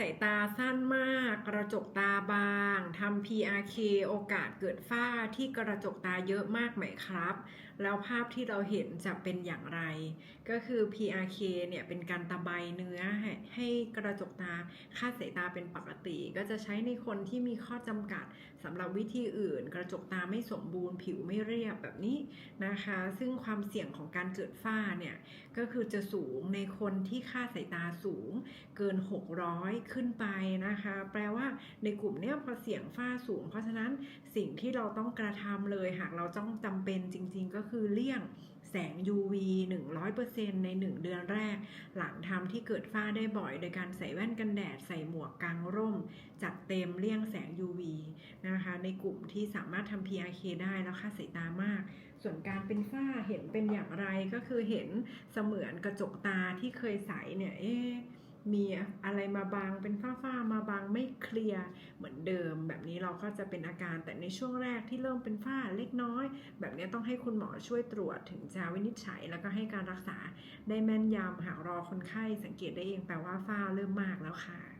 สายตาสั้นมาก กระจกตาบางทำ PRK โอกาสเกิดฝ้าที่กระจกตาเยอะมากไหมครับ แล้วภาพที่เราเห็นจะเป็นอย่างไร ก็คือ PRK เนี่ยเป็นการตะไบเนื้อให้ให้กระจกตาค่าสายตาเป็นปกติ ก็จะใช้ในคนที่มีข้อจำกัดสำหรับวิธีอื่น กระจกตาไม่สมบูรณ์ผิวไม่เรียบแบบนี้นะคะ ซึ่งความเสี่ยงของการเกิดฝ้าเนี่ยก็คือจะสูงในคนที่ค่าสายตาสูงเกิน 600ขึ้นไปนะคะ แปลว่าในกลุ่มเนี้ยพอเสี่ยงฝ้าสูง เพราะฉะนั้นสิ่งที่เราต้องกระทำเลย หากเราต้องจำเป็นจริง ๆ ก็คือเลี่ยงแสง UV 100%ใน 1 เดือนแรก หลังทำที่เกิดฝ้าได้บ่อย โดยการใส่แว่นกันแดด ใส่หมวกกางร่ม จัดเต็มเลี่ยงแสง UV นะคะ ในกลุ่มที่สามารถทำ PRK ได้แล้วค่าสายตามาก ส่วนการเป็นฝ้าเห็นเป็นอย่างไรก็คือเห็นเสมือนกระจกตาที่เคยใสเนี่ย เอ๊ะ มีอะไรมาบางเป็นฝ้าๆมาบางไม่เคลียร์เหมือนเดิม แบบนี้เราก็จะเป็นอาการแต่ในช่วงแรกที่เริ่มเป็นฝ้าเล็กน้อย แบบนี้ต้องให้คุณหมอช่วยตรวจถึงจะวินิจฉัย แล้วก็ให้การรักษาได้แม่นยำหากรอคนไข้สังเกตได้เองแปลว่าฝ้าเริ่มมากแล้วค่ะ